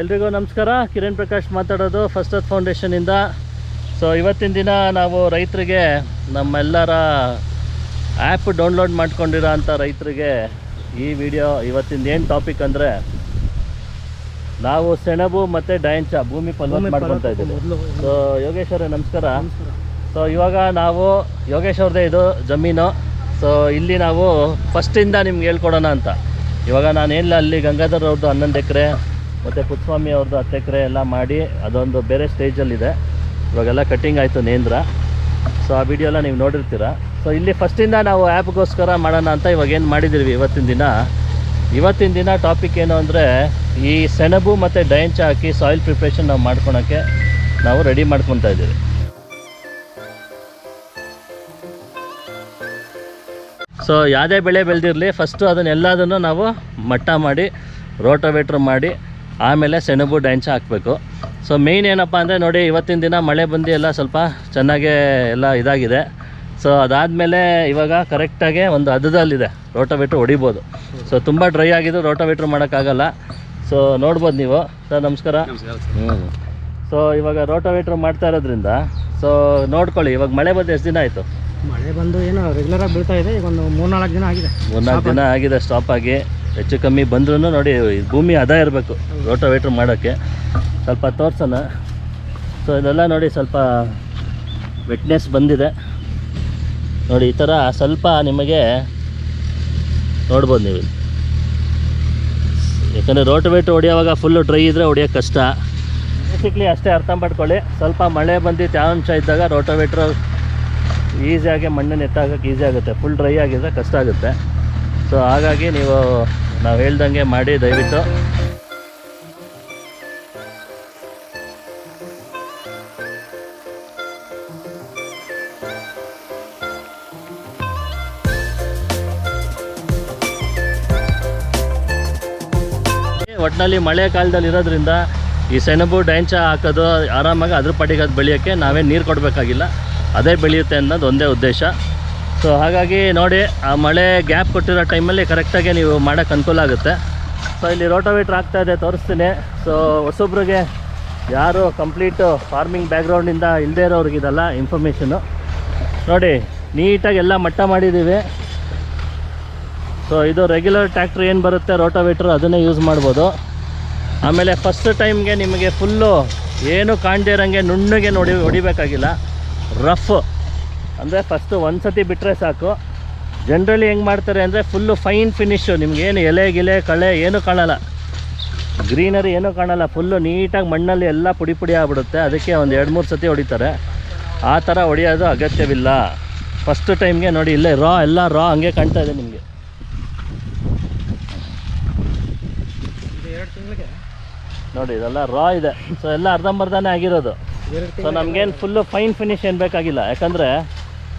ಎಲ್ರಿಗೂ ನಮಸ್ಕಾರ. ಕಿರಣ್ ಪ್ರಕಾಶ್ ಮಾತಾಡೋದು ಫಸ್ಟ್ ಅರ್ತ್ ಫೌಂಡೇಶನಿಂದ ಸೊ ಇವತ್ತಿನ ದಿನ ನಾವು ರೈತರಿಗೆ ನಮ್ಮೆಲ್ಲರ ಆ್ಯಪ್ ಡೌನ್ಲೋಡ್ ಮಾಡ್ಕೊಂಡಿರೋ ಅಂಥ ರೈತರಿಗೆ ಈ ವಿಡಿಯೋ ಇವತ್ತಿಂದ ಏನು ಟಾಪಿಕ್ ಅಂದರೆ ನಾವು ಸೆಣಬು ಮತ್ತು ಡಯಂಚ ಭೂಮಿ ಫಲವತ್ತು ಮಾಡ್ಕೊತಾ ಇದ್ದೀವಿ. ಸೊ ಯೋಗೇಶ್ ಅವರೇ ನಮಸ್ಕಾರ. ಸೊ ಇವಾಗ ನಾವು ಯೋಗೇಶ್ ಅವ್ರದ್ದೇ ಇದು ಜಮೀನು. ಸೊ ಇಲ್ಲಿ ನಾವು ಫಸ್ಟಿಂದ ನಿಮ್ಗೆ ಹೇಳ್ಕೊಡೋಣ ಅಂತ. ಇವಾಗ ನಾನೇನಿಲ್ಲ ಅಲ್ಲಿ ಗಂಗಾಧರ್ ಅವ್ರದ್ದು ಹನ್ನೊಂದು ಎಕರೆ ಮತ್ತು ಪುತ್ಸ್ವಾಮಿ ಅವ್ರದ್ದು ಹತ್ತು ಎಕರೆ ಎಲ್ಲ ಮಾಡಿ ಅದೊಂದು ಬೇರೆ ಸ್ಟೇಜಲ್ಲಿದೆ ಇವಾಗೆಲ್ಲ ಕಟ್ಟಿಂಗ್ ಆಯಿತು ನೇಂದ್ರ. ಸೊ ಆ ವಿಡಿಯೋ ಎಲ್ಲ ನೀವು ನೋಡಿರ್ತೀರ. ಸೊ ಇಲ್ಲಿ ಫಸ್ಟಿಂದ ನಾವು ಆ್ಯಪ್ಗೋಸ್ಕರ ಮಾಡೋಣ ಅಂತ ಇವಾಗ ಏನು ಮಾಡಿದ್ದೀವಿ ಇವತ್ತಿನ ದಿನ? ಇವತ್ತಿನ ದಿನ ಟಾಪಿಕ್ ಏನು ಅಂದರೆ ಈ ಸೆಣಬು ಮತ್ತು ಡಯಂಚ ಹಾಕಿ ಸಾಯಿಲ್ ಪ್ರಿಪ್ರೇಷನ್ ನಾವು ಮಾಡ್ಕೊಳಕ್ಕೆ ನಾವು ರೆಡಿ ಮಾಡ್ಕೊತಾ ಇದ್ದೀವಿ. ಸೊ ಯಾವುದೇ ಬೆಳೆ ಬೆಳೆದಿರಲಿ ಫಸ್ಟು ಅದನ್ನೆಲ್ಲದನ್ನು ನಾವು ಮಟ್ಟ ಮಾಡಿ ರೋಟೋವೇಟ್ರ್ ಮಾಡಿ ಆಮೇಲೆ ಸೆಣಬು ಡ್ಯಾಂಚ ಹಾಕಬೇಕು. ಸೊ ಮೇಯ್ನ್ ಏನಪ್ಪ ಅಂದರೆ ನೋಡಿ ಇವತ್ತಿನ ದಿನ ಮಳೆ ಬಂದು ಎಲ್ಲ ಸ್ವಲ್ಪ ಚೆನ್ನಾಗೇ ಎಲ್ಲ ಇದಾಗಿದೆ. ಸೊ ಅದಾದಮೇಲೆ ಇವಾಗ ಕರೆಕ್ಟಾಗಿ ಒಂದು ಅದದಲ್ಲಿದೆ ರೋಟೋವೇಟ್ರ್ ಹೊಡಿಬೋದು. ಸೊ ತುಂಬ ಡ್ರೈ ಆಗಿದ್ದು ರೋಟೋವೇಟ್ರ್ ಮಾಡೋಕ್ಕಾಗಲ್ಲ. ಸೊ ನೋಡ್ಬೋದು ನೀವು. ಸರ್ ನಮಸ್ಕಾರ. ಹ್ಞೂ ಸೊ ಇವಾಗ ರೋಟೋವೇಟ್ರ್ ಮಾಡ್ತಾ ಇರೋದ್ರಿಂದ ಸೊ ನೋಡ್ಕೊಳ್ಳಿ ಇವಾಗ ಮಳೆ ಬಂದು ಎಷ್ಟು ದಿನ ಆಯಿತು? ಮಳೆ ಬಂದು ಏನು ರೆಗ್ಯುಲರ್ ಆಗಿ ಬೀಳ್ತಾ ಇದೆ. ಈಗ ಒಂದು ಮೂರ್ನಾಲ್ಕು ದಿನ ಆಗಿದೆ. ಮೂರ್ನಾಲ್ಕು ದಿನ ಆಗಿದೆ. ಸ್ಟಾಪ್ ಆಗಿ. ಹೆಚ್ಚು ಕಮ್ಮಿ ಬಂದ್ರೂ ನೋಡಿ ಭೂಮಿ ಅದ ಇರಬೇಕು, ರೋಟೋವೇಟ್ರ್ ಮಾಡೋಕ್ಕೆ. ಸ್ವಲ್ಪ ತೋರಿಸೋಣ. ಸೊ ಇದೆಲ್ಲ ನೋಡಿ ಸ್ವಲ್ಪ ವೆಟ್ನೆಸ್ ಬಂದಿದೆ. ನೋಡಿ, ಈ ಥರ ಸ್ವಲ್ಪ ನಿಮಗೆ ನೋಡ್ಬೋದು ನೀವು. ಯಾಕಂದರೆ ರೋಟೋವೇಟ್ರ್ ಹೊಡಿಯೋವಾಗ ಫುಲ್ಲು ಡ್ರೈ ಇದ್ದರೆ ಹೊಡಿಯೋಕ್ಕೆ ಕಷ್ಟ. ಬೇಸಿಕ್ಲಿ ಅಷ್ಟೇ ಅರ್ಥ ಮಾಡ್ಕೊಳ್ಳಿ. ಸ್ವಲ್ಪ ಮಳೆ ಬಂದು ತೇವಾಂಶ ಇದ್ದಾಗ ರೋಟೋವೇಟ್ರ್ ಈಸಿಯಾಗಿ ಮಣ್ಣನ್ನು ಎತ್ತಾಗಕ್ಕೆ ಈಸಿ ಆಗುತ್ತೆ. ಫುಲ್ ಡ್ರೈ ಆಗಿದ್ರೆ ಕಷ್ಟ ಆಗುತ್ತೆ. ಸೊ ಹಾಗಾಗಿ ನೀವು ನಾವು ಹೇಳ್ದಂಗೆ ಮಾಡಿ, ದಯವಿಟ್ಟು. ಒಟ್ಟಿನಲ್ಲಿ ಮಳೆ ಕಾಲದಲ್ಲಿ ಇರೋದ್ರಿಂದ ಈ ಸೆಣಬು ಡ್ಯಾಂಚ ಹಾಕೋದು, ಆರಾಮಾಗಿ ಅದ್ರ ಪಟ್ಟಿಗೆ ಅದು ಬೆಳೆಯೋಕ್ಕೆ ನಾವೇ ನೀರು ಕೊಡಬೇಕಾಗಿಲ್ಲ. ಅದೇ ಬೆಳೆಯುತ್ತೆ ಅನ್ನೋದು ಒಂದೇ ಉದ್ದೇಶ. ಸೊ ಹಾಗಾಗಿ ನೋಡಿ, ಆ ಮಳೆ ಗ್ಯಾಪ್ ಕೊಟ್ಟಿರೋ ಟೈಮಲ್ಲಿ ಕರೆಕ್ಟಾಗಿ ನೀವು ಮಾಡೋಕ್ಕೆ ಅನುಕೂಲ ಆಗುತ್ತೆ. ಸೊ ಇಲ್ಲಿ ರೋಟೋವೇಟ್ರ್ ಆಗ್ತಾ ಇದೆ, ತೋರಿಸ್ತೀನಿ. ಸೊ ಹೊಸೊಬ್ರಿಗೆ ಯಾರು ಕಂಪ್ಲೀಟು ಫಾರ್ಮಿಂಗ್ ಬ್ಯಾಕ್ಗ್ರೌಂಡಿಂದ ಇಲ್ಲದೇ ಇದೆಲ್ಲ ಇನ್ಫಾರ್ಮೇಷನು ನೋಡಿ, ನೀಟಾಗಿ ಎಲ್ಲ ಮಟ್ಟ ಮಾಡಿದ್ದೀವಿ. ಸೊ ಇದು ರೆಗ್ಯುಲರ್ ಟ್ಯಾಕ್ಟ್ರ್ ಏನು ಬರುತ್ತೆ ರೋಟೋವೇಟ್ರ್ ಅದನ್ನೇ ಯೂಸ್ ಮಾಡ್ಬೋದು. ಆಮೇಲೆ ಫಸ್ಟ್ ಟೈಮ್ಗೆ ನಿಮಗೆ ಫುಲ್ಲು ಏನು ಕಾಣದೇ ಇರೋಂಗೆ ನುಣ್ಣಗೆ ನೋಡಿ, ಹೊಡಿಬೇಕಾಗಿಲ್ಲ. ರಫ್ ಅಂದರೆ ಫಸ್ಟು ಒಂದು ಸತಿ ಬಿಟ್ಟರೆ ಸಾಕು. ಜನ್ರಲಿ ಹೆಂಗೆ ಮಾಡ್ತಾರೆ ಅಂದರೆ ಫುಲ್ಲು ಫೈನ್ ಫಿನಿಶು ನಿಮ್ಗೇನು ಎಲೆ ಗಿಲೆ ಕಳೆ ಏನೂ ಕಾಣಲ್ಲ. ಗ್ರೀನರಿ ಏನೂ ಕಾಣಲ್ಲ ಫುಲ್ಲು ನೀಟಾಗಿ ಮಣ್ಣಲ್ಲಿ ಎಲ್ಲ ಪುಡಿ ಪುಡಿ ಆಗ್ಬಿಡುತ್ತೆ. ಅದಕ್ಕೆ ಒಂದು ಎರಡು ಮೂರು ಸತಿ ಹೊಡಿತಾರೆ. ಆ ಥರ ಹೊಡೆಯೋದು ಅಗತ್ಯವಿಲ್ಲ. ಫಸ್ಟ್ ಟೈಮ್ಗೆ ನೋಡಿ ಇಲ್ಲೇ ರಾ ಎಲ್ಲ ರಾ ಹಂಗೆ ಕಾಣ್ತಾ ಇದೆ ನಿಮಗೆ. ಇದು ಎರಡು ತಿಂಗಳಿಗೆ? ನೋಡಿ ಇದೆಲ್ಲ ರಾ ಇದೆ. ಸೊ ಎಲ್ಲ ಅರ್ಧಂಬರ್ಧನೇ ಆಗಿರೋದು. ಸೊ ನಮಗೇನು ಫುಲ್ಲು ಫೈನ್ ಫಿನಿಶ್ ಏನು ಬೇಕಾಗಿಲ್ಲ. ಯಾಕಂದರೆ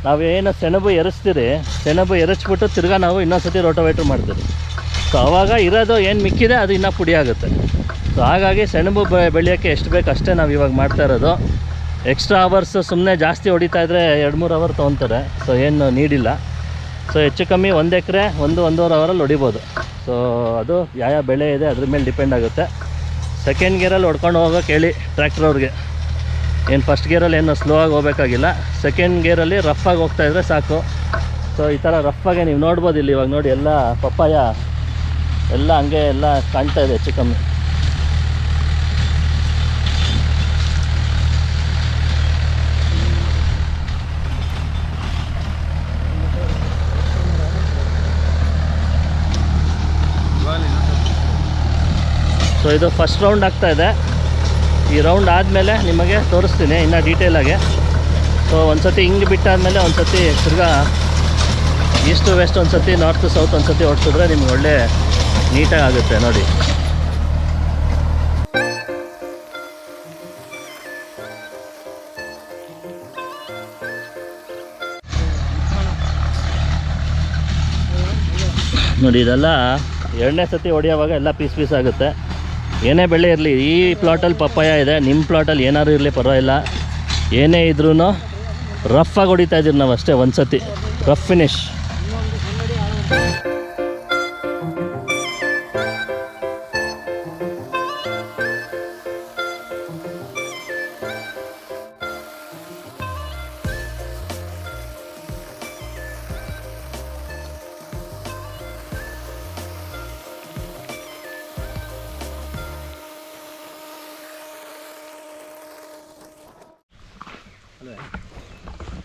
ನಾವೇನು ಸೆಣಬು ಎರಚ್ತೀರಿ ಸೆಣಬು ಎರಚ್ಬಿಟ್ಟು ತಿರ್ಗಾ ನಾವು ಇನ್ನೊಂದು ಸತಿ ರೋಟೋವೇಟ್ರ್ ಮಾಡ್ತೀವಿ ಸೊ ಆವಾಗ ಇರೋದು ಏನು ಮಿಕ್ಕಿದೆ, ಅದು ಇನ್ನೂ ಪುಡಿ ಆಗುತ್ತೆ. ಸೊ ಹಾಗಾಗಿ ಸೆಣಬು ಬೆಳೆಯೋಕ್ಕೆ ಎಷ್ಟು ಬೇಕು ಅಷ್ಟೇ ನಾವು ಇವಾಗ ಮಾಡ್ತಾ ಇರೋದು. ಎಕ್ಸ್ಟ್ರಾ ಅವರ್ಸ್ ಸುಮ್ಮನೆ ಜಾಸ್ತಿ ಹೊಡಿತಾ ಇದ್ದರೆ ಎರಡು ಮೂರು ಅವರ್ ತೊಗೊತಾರೆ. ಸೊ ಏನು ನೀಡಿಲ್ಲ. ಸೊ ಹೆಚ್ಚು ಕಮ್ಮಿ ಒಂದು ಎಕರೆ ಒಂದು ಒಂದೂವರೆ ಅವರಲ್ಲಿ ಹೊಡಿಬೋದು. ಸೊ ಅದು ಯಾವ ಬೆಳೆ ಇದೆ ಅದ್ರ ಮೇಲೆ ಡಿಪೆಂಡ್ ಆಗುತ್ತೆ. ಸೆಕೆಂಡ್ ಗೇರಲ್ಲಿ ಹೊಡ್ಕೊಂಡು ಹೋಗೋಕೆ ಹೇಳಿ ಟ್ರ್ಯಾಕ್ಟರ್ ಅವ್ರಿಗೆ. ಏನು ಫಸ್ಟ್ ಗೇರಲ್ಲಿ ಏನು ಸ್ಲೋ ಆಗಿ ಹೋಗಬೇಕಾಗಿಲ್ಲ. ಸೆಕೆಂಡ್ ಗೇರಲ್ಲಿ ರಫ್ ಆಗಿ ಹೋಗ್ತಾ ಇದ್ದರೆ ಸಾಕು. ಸೊ ಈ ಥರ ರಫಾಗೆ ನೀವು ನೋಡ್ಬೋದು ಇಲ್ಲಿ ಇವಾಗ ನೋಡಿ, ಎಲ್ಲ ಪಪ್ಪಾಯ, ಎಲ್ಲ ಹಂಗೆ ಎಲ್ಲ ಕಾಣ್ತಾ ಇದೆ ಹೆಚ್ಚು ಸೊ ಇದು ಫಸ್ಟ್ ರೌಂಡ್ ಆಗ್ತಾ ಇದೆ. ಈ ರೌಂಡ್ ಆದಮೇಲೆ ನಿಮಗೆ ತೋರಿಸ್ತೀನಿ ಇನ್ನೂ ಡೀಟೇಲಾಗಿ ಸೊ ಒಂದು ಸತಿ ಹಿಂಗೆ ಬಿಟ್ಟಾದಮೇಲೆ ಒಂದು ಸತಿ ತಿರ್ಗಾ ಈಸ್ಟು ವೆಸ್ಟ್ ಒಂದು ಸತಿ ನಾರ್ತ್ ಸೌತ್ ಒಂದು ಸತಿ ಓಡಿಸಿದ್ರೆ ನಿಮ್ಗೆ ಒಳ್ಳೆ ನೀಟಾಗಿ ಆಗುತ್ತೆ ನೋಡಿ. ನೋಡಿ, ಇದೆಲ್ಲ ಎರಡನೇ ಸತಿ ಹೊಡೆಯೋವಾಗ ಎಲ್ಲ ಪೀಸ್ ಪೀಸ್ ಆಗುತ್ತೆ. ಏನೇ ಬೆಳೆ ಇರಲಿ, ಈ ಪ್ಲಾಟಲ್ಲಿ ಪಪ್ಪಾಯ ಇದೆ ನಿಮ್ಮ ಪ್ಲಾಟಲ್ಲಿ ಏನಾದ್ರು ಇರಲಿ, ಪರವಾಗಿಲ್ಲ. ಏನೇ ಇದ್ರೂ ರಫ್ ಆಗಿ ಹೊಡಿತಾ ಇದ್ದೀವಿ ನಾವು ಅಷ್ಟೇ ಒಂದು ಸತಿ ರಫ್ ಫಿನಿಶ್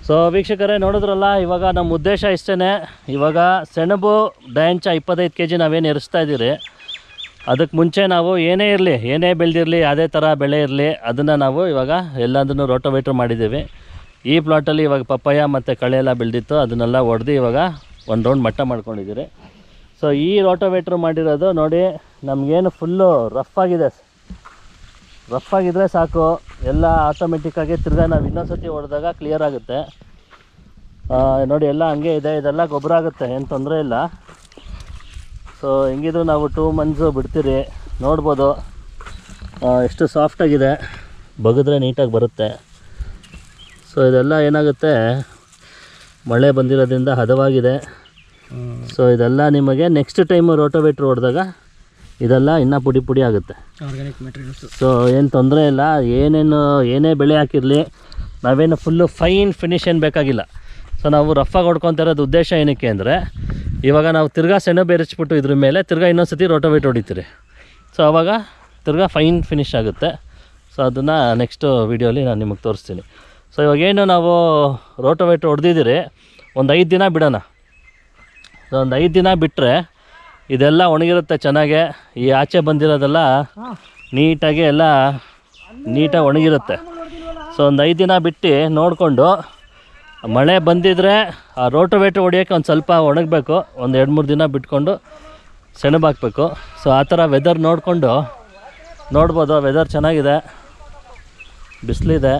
ಸೊ ವೀಕ್ಷಕರೇ, ನೋಡಿದ್ರಲ್ಲ, ಇವಾಗ ನಮ್ಮ ಉದ್ದೇಶ ಇಷ್ಟೇ ಇವಾಗ ಸೆಣಬು ಡಯಾಂಚ ಇಪ್ಪತ್ತೈದು ಕೆ ಜಿ ನಾವೇನು ಎರಿಸ್ತಾ ಇದ್ದೀರಿ? ಅದಕ್ಕೆ ಮುಂಚೆ ನಾವು ಏನೇ ಇರಲಿ, ಏನೇ ಬೆಳೆದಿರಲಿ, ಯಾವುದೇ ಥರ ಬೆಳೆ ಇರಲಿ, ಅದನ್ನು ನಾವು ಇವಾಗ ಎಲ್ಲದನ್ನು ರೋಟೋವೇಟ್ರ್ ಮಾಡಿದ್ದೀವಿ. ಈ ಪ್ಲಾಟಲ್ಲಿ ಇವಾಗ ಪಪ್ಪಾಯ ಮತ್ತು ಕಳೆ ಎಲ್ಲ ಬೆಳೆದಿತ್ತು, ಅದನ್ನೆಲ್ಲ ಒಡೆದು ಇವಾಗ ಒಂದು ರೌಂಡ್ ಮಟ್ಟ ಮಾಡ್ಕೊಂಡಿದ್ದೀರಿ. ಸೊ ಈ ರೋಟೋವೇಟ್ರ್ ಮಾಡಿರೋದು ನೋಡಿ, ನಮಗೇನು ಫುಲ್ಲು ರಫ್ ಆಗಿದೆ. ರಫ್ ಆಗಿದ್ರೆ ಸಾಕು. ಎಲ್ಲ ಆಟೋಮೆಟಿಕ್ಕಾಗಿ ತಿರ್ಗಾ ನಾವು ಇನ್ನೊಂದ್ಸತಿ ಹೊಡೆದಾಗ ಕ್ಲಿಯರ್ ಆಗುತ್ತೆ. ನೋಡಿ ಎಲ್ಲ ಹಂಗೆ ಇದೆ. ಇದೆಲ್ಲ ಗೊಬ್ಬರ ಆಗುತ್ತೆ. ಏನು ತೊಂದರೆ ಇಲ್ಲ. ಸೊ ಹೆಂಗಿದ್ರು ನಾವು ಟೂ ಮಂತ್ಸು ಬಿಡ್ತೀರಿ. ನೋಡ್ಬೋದು. ಎಷ್ಟು ಸಾಫ್ಟಾಗಿದೆ ಬಗೆದ್ರೆ ನೀಟಾಗಿ ಬರುತ್ತೆ. ಸೊ ಇದೆಲ್ಲ ಏನಾಗುತ್ತೆ? ಮಳೆ ಬಂದಿರೋದ್ರಿಂದ ಹದವಾಗಿದೆ. ಸೊ ಇದೆಲ್ಲ ನಿಮಗೆ ನೆಕ್ಸ್ಟ್ ಟೈಮು ರೋಟೋವೇಟ್ರ್ ಹೊಡೆದಾಗ ಇದೆಲ್ಲ ಇನ್ನೂ ಪುಡಿ ಪುಡಿ ಆಗುತ್ತೆ. ಆರ್ಗ್ಯಾನಿಕ್ ಮೆಟೀರಿಯಲ್ಸ್ ಸೊ ಏನು ತೊಂದರೆ ಇಲ್ಲ. ಏನೇನು ಏನೇ ಬೆಳೆ ಹಾಕಿರಲಿ ನಾವೇನು ಫುಲ್ಲು ಫೈನ್ ಫಿನಿಶ್ ಏನು ಬೇಕಾಗಿಲ್ಲ. ಸೊ ನಾವು ರಫಾಗಿ ಹೊಡ್ಕೊತಾ ಇರೋದು ಉದ್ದೇಶ ಏನಕ್ಕೆ ಅಂದರೆ ಇವಾಗ ನಾವು ತಿರ್ಗಾ ಸೆಣಬು ಬೇರಿಸ್ಬಿಟ್ಟು ಇದ್ರ ಮೇಲೆ ತಿರ್ಗಾ ಇನ್ನೊಂದು ಸತಿ ರೋಟೋವೇಟ್ ಹೊಡಿತೀರಿ. ಸೊ ಆವಾಗ ತಿರ್ಗಾ ಫೈನ್ ಫಿನಿಶ್ ಆಗುತ್ತೆ. ಸೊ ಅದನ್ನು ನೆಕ್ಸ್ಟು ವೀಡಿಯೋಲಿ ನಾನು ನಿಮಗೆ ತೋರಿಸ್ತೀನಿ. ಸೊ ಇವಾಗೇನು ನಾವು ರೋಟೋವೇಟ್ ಹೊಡೆದಿದ್ದೀರಿ ಒಂದು ಐದು ದಿನ ಬಿಡೋಣ. ಸೊ ಒಂದು ಐದು ದಿನ ಬಿಟ್ಟರೆ ಇದೆಲ್ಲ ಒಣಗಿರುತ್ತೆ ಚೆನ್ನಾಗೆ. ಈ ಆಚೆ ಬಂದಿರೋದೆಲ್ಲ ನೀಟಾಗಿ ಎಲ್ಲ ನೀಟಾಗಿ ಒಣಗಿರುತ್ತೆ. ಸೊ ಒಂದು ಐದು ದಿನ ಬಿಟ್ಟು ನೋಡಿಕೊಂಡು ಮಳೆ ಬಂದಿದ್ರೆ ಆ ರೋಟೋವೇಟ್ರ್ ಹೊಡಿಯೋಕ್ಕೆ ಒಂದು ಸ್ವಲ್ಪ ಒಣಗಬೇಕು. ಒಂದು ಎರಡು ಮೂರು ದಿನ ಬಿಟ್ಕೊಂಡು ಸೆಣಬು ಹಾಕಬೇಕು. ಸೊ ಆ ಥರ ವೆದರ್ ನೋಡಿಕೊಂಡು ನೋಡ್ಬೋದು. ವೆದರ್ ಚೆನ್ನಾಗಿದೆ. ಬಿಸಿಲಿದೆ.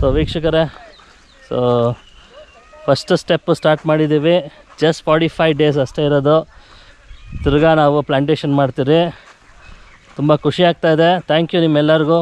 ಸೊ ವೀಕ್ಷಕರೇ ಸೊ ಫಸ್ಟ್ ಸ್ಟೆಪ್ಪು ಸ್ಟಾರ್ಟ್ ಮಾಡಿದ್ದೀವಿ. ಜಸ್ಟ್ ಫಾರ್ಟಿ ಫೈವ್ ಡೇಸ್ ಅಷ್ಟೇ ಇರೋದು. ತಿರ್ಗಾ ನಾವು ಪ್ಲಾಂಟೇಷನ್ ಮಾಡ್ತೀರಿ. ತುಂಬ ಖುಷಿ ಆಗ್ತಾಯಿದೆ ಥ್ಯಾಂಕ್ ಯು ನಿಮ್ಮೆಲ್ಲರಿಗೂ.